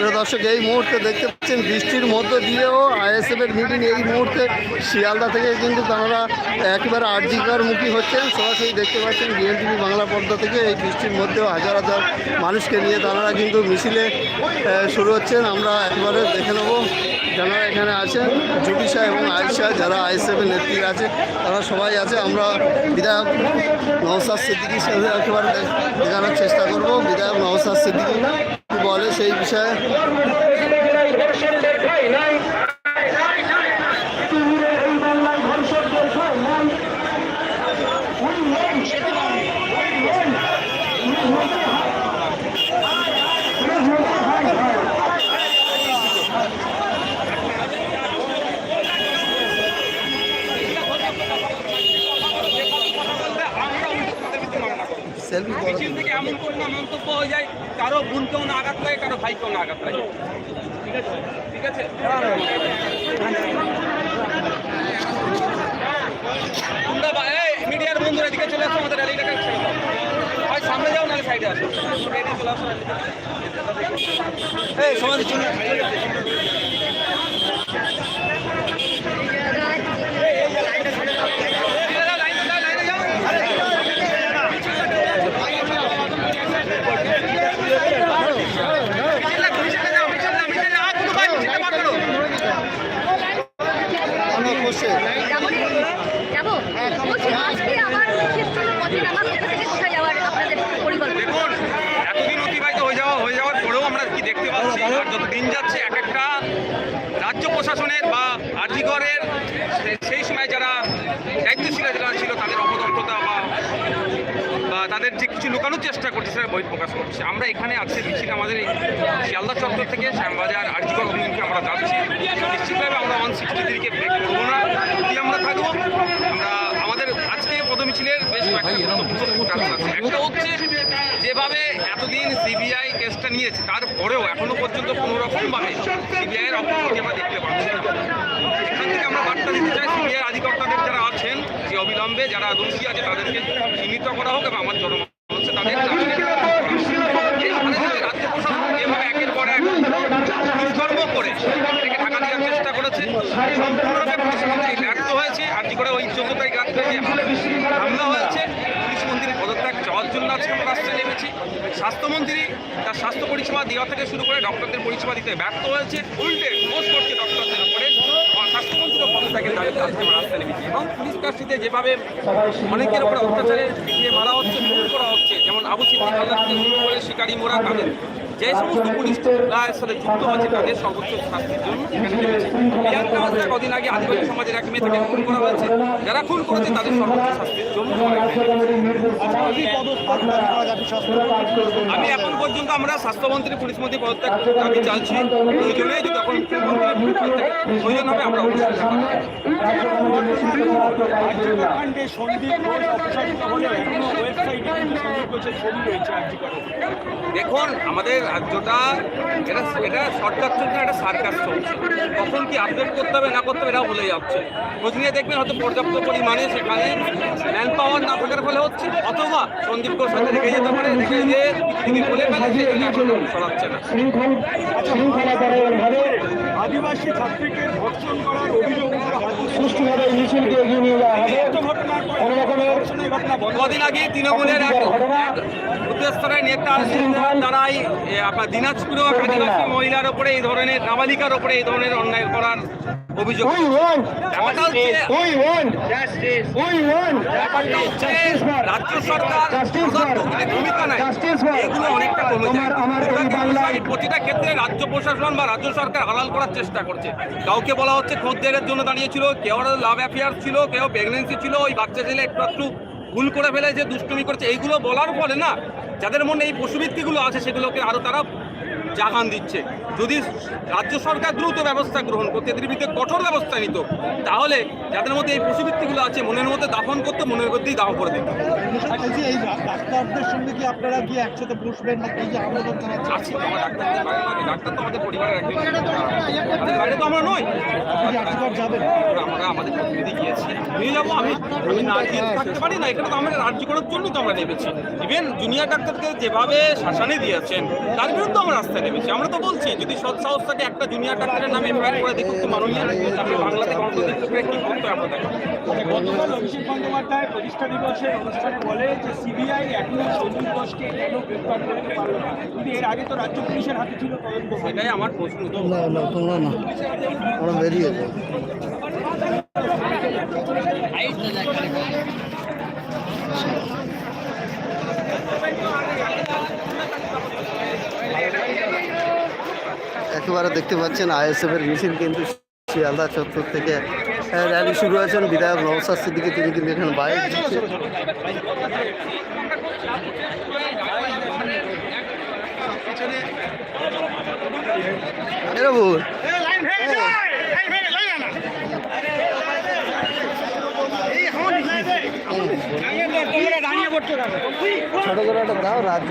প্রিয় দর্শক, এই মুহূর্তে দেখতে পাচ্ছেন বৃষ্টির মধ্য দিয়েও আইএসএফ এর মিটিং এই মুহূর্তে শিয়ালদা থেকে কিন্তু তারা একেবারে আর্জিকার মুখী হচ্ছেন। সরাসরি দেখতে পাচ্ছেন বিএনটিভি বাংলা পর্দা থেকে এই বৃষ্টির মধ্যেও হাজার হাজার মানুষকে নিয়ে তারা কিন্তু মিছিলে শুরু হচ্ছেন। আমরা একবারে দেখে নেব যারা এখানে আছেন জুবিশা এবং আয়সা যারা আইএসএফের নেত্রী আছে, তারা সবাই আছে। আমরা বিধায়ক নওসাদ সিদ্দিকির সাথে একেবারে দেখানোর চেষ্টা করব। বিধায়ক নওসাদ সিদ্দিকি কি বলে সেই বিষয়ে সেলফি মিছিল থেকে এমন কোনো মন্তব্য হয়ে যায়, কারও বোনকেও না আঘাত লাগে, কারও ভাইকেও না আঘাত লাগে। ঠিক আছে? ঠিক আছে? মিডিয়ার চলে আসো, আমাদের সামনে যাও, নাহলে সাইডে চলে সমাজ লাইনে যাও লাইনে যাও অনেক বসে যাব বলছি আজকে আমার শেষ ছিল পথে আমার কোথা থেকে কোথায় যাওয়ার আপনাদের পরিকল্পনা দেখুন এতদিন অতিবাহিত হয়ে যাওয়া হয়ে যাওয়ার পরেও আমরা কি দেখতে পাচ্ছি আর যত দিন যাচ্ছে এক একটা রাজ্য প্রশাসনের বা আর্জিগড়ের সেই সময় যারা দায়িত্বশীল যারা ছিল, তাদের অপদক্ষতা বা তাদের যে কিছু লুকানোর চেষ্টা করছে সেটা বই প্রকাশ করছে। আমরা এখানে আজকে মিছিল আমাদের এই শিয়ালদা চত্বর থেকে শ্যামবাজার আর্জিগড় অভিমুখে আমরা যাচ্ছি। নিশ্চিতভাবে আমরা ওয়ান সিক্সটি থ্রিকে ব্রেক করব না। আমরা থাকব আজকে পদমিছিলের বেশ একটা হচ্ছে যেভাবে এতদিন সিবিআই কেসটা নিয়েছে তারপরেও এখনও পর্যন্ত কোনো রকমভাবে সিবিআইয়ের অগ্রগতি আমরা দেখতে পাচ্ছি এখান থেকে আমরা বার্তা দিতে চাই সিবিআই আধিকর্তাদের যারা আছেন যে অবিলম্বে যারা দোষী আছে তাদেরকে চিহ্নিত করা হোক এবং আমার জনমত হচ্ছে তাদের রাজনীতি করা হোক। এখানে যদি রাজ্য প্রশাসন যেভাবে একের পর এক দুষ্কর্ম করে এটাকে ঢাকা দেওয়ার চেষ্টা করেছে সম্পূর্ণরূপে প্রশাসন ব্যর্থ হয়েছে আর কি করে ওই চোদ্দ তারিখ রাত্রে যে হামলা হয়েছে পুলিশ মন্ত্রীর পদত্যাগ চাওয়ার জন্য আজকে আমরা রাস্তায় নেমেছি স্বাস্থ্যমন্ত্রী তার স্বাস্থ্য পরিষেবা দেওয়া থেকে শুরু করে ডক্টরদের পরিষেবা দিতে ব্যর্থ হয়েছে। উল্টে দোষ করছে ডক্টরদের উপরে। স্বাস্থ্যমন্ত্রীও পদত্যাগের দাবিতে আজকে কাস্টিতে যেভাবে অনেকের উপরে অত্যাচারে মারা হচ্ছে করা হচ্ছে, যেমন আবু সিদ্দিক আল্লাহ থেকে শুরু করে শিকারি মোরা তাদের যে সমস্ত পুলিশ সাথে যুক্ত হচ্ছে তাদের সর্বোচ্চ শাস্তির জন্য। প্রিয়াঙ্কা কদিন আগে আদিবাসী সমাজের এক মেয়ে থেকে খুন করা হয়েছে। যারা খুন করেছে তাদের সর্বোচ্চ শাস্তির জন্য এখানে। আমি এখন পর্যন্ত আমরা স্বাস্থ্যমন্ত্রী পুলিশ মন্ত্রী পদত্যাগ দাবি চাইছি প্রয়োজনে যদি পদত্যাগ প্রয়োজন হবে আমরা অবশ্যই সন্দীপ ঘোষ অপসারিত হলেও এখনও ওয়েবসাইটে কিন্তু সন্দীপ ঘোষের ছবি রয়েছে আজকে দেখুন আমাদের রাজ্যটা এটা এটা সরকার চলছে না, একটা সার্কাস চলছে। কখন কি আপডেট করতে হবে না করতে হবে এটাও ভুলে যাচ্ছে। খোঁজ নিয়ে দেখবেন হয়তো পর্যাপ্ত পরিমাণে সেখানে ম্যান পাওয়ার না থাকার ফলে হচ্ছে অথবা সন্দীপ ঘোষ রেখে যেতে পারে রেখে যে তিনি বলে সরাচ্ছে না। আদিবাসী ছাত্রীকে ধর্ষণ করার অভিযোগ তো ঘটনার পরে ধর্ষণের ঘটনা বন্ধ। কদিন আগে তৃণমূলের নেতা তারাই আপনার আদিবাসী মহিলার ওপরে এই ধরনের নাবালিকার ওপরে এই ধরনের অন্যায় করার অভিযোগ রাজ্য সরকার ভূমিকা নাই এগুলো অনেকটা কমে যায়। এই প্রতিটা ক্ষেত্রে রাজ্য প্রশাসন বা রাজ্য সরকার হালাল করার চেষ্টা করছে। কাউকে বলা হচ্ছে খদ্দেরের জন্য দাঁড়িয়েছিল কেউ লাভ অ্যাফেয়ার ছিল কেউ প্রেগনেন্সি ছিল ওই বাচ্চা ছেলে একটু একটু ভুল করে ফেলেছে দুষ্টুমি করেছে। এইগুলো বলার ফলে না যাদের মনে এই পশুবৃত্তিগুলো আছে সেগুলোকে আরও তারা জাগান দিচ্ছে। যদি রাজ্য সরকার দ্রুত ব্যবস্থা গ্রহণ করতে এদের বিরুদ্ধে কঠোর ব্যবস্থা নিত তাহলে যাদের মধ্যে এই পশুবৃত্তিগুলো আছে মনের মধ্যে দাফন করতো মনের মধ্যেই দাহ করে দিত। বলছি এই ডাক্তারদের সঙ্গে কি আপনারা গিয়ে একসাথে বসবেন না কি যে আছি আমার ডাক্তারদের বাইরে নয়, ডাক্তার তো আমাদের পরিবারের একজন বাইরে তো আমরা নই। যাবেন? আমরা আমাদের প্রতিনিধি গিয়েছি। নিয়ে যাব আমি আমি না গিয়ে থাকতে পারি না এখানে তো আমরা রাজ্য করার জন্যই তো আমরা নেমেছি। ইভেন জুনিয়র ডাক্তারকে যেভাবে শাসানি দিয়েছেন তার বিরুদ্ধে আমরা রাস্তায় নেমেছি। আমরা তো বলছি যদি যদি সৎ সাহস থাকে একটা জুনিয়র ডাক্তারের নামে এফআইআর করে দেখুন তো মাননীয় আপনি বাংলাতে গণতন্ত্রের ক্ষেত্রে কি করতে আপনাদের গতকাল অভিষেক বন্দ্যোপাধ্যায় প্রতিষ্ঠা দিবসে অনুষ্ঠানে বলে যে সিবিআই এখনও সঞ্জীব ঘোষকে কেন গ্রেপ্তার করতে পারল না? কিন্তু এর আগে তো রাজ্য পুলিশের হাতে ছিল তদন্ত সেটাই আমার প্রশ্ন। না না তোমরা না আমরা বেরিয়ে একেবারে দেখতে পাচ্ছেন আইএসএফ এর মিছিল কিন্তু শিয়ালদা চত্বর থেকে র্যালি শুরু আছেন বিধায়ক নবসাদ সিদ্দিকি তিনি কিন্তু এখানে বাইক ছোট করে একটা দাও রাজ্য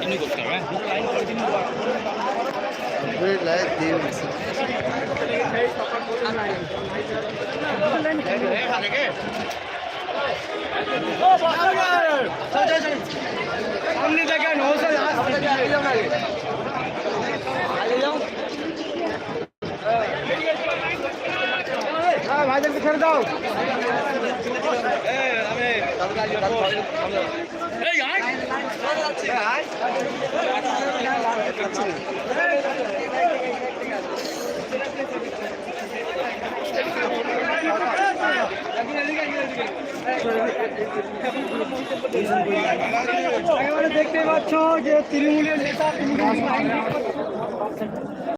হয়ে গেছে Great light views. সামনে ভাইদেরকে ছেড়ে দাও। দেখতেই পাচ্ছ যে তৃণমূলের নেতা তৃণমূল আইন ঠিক করতে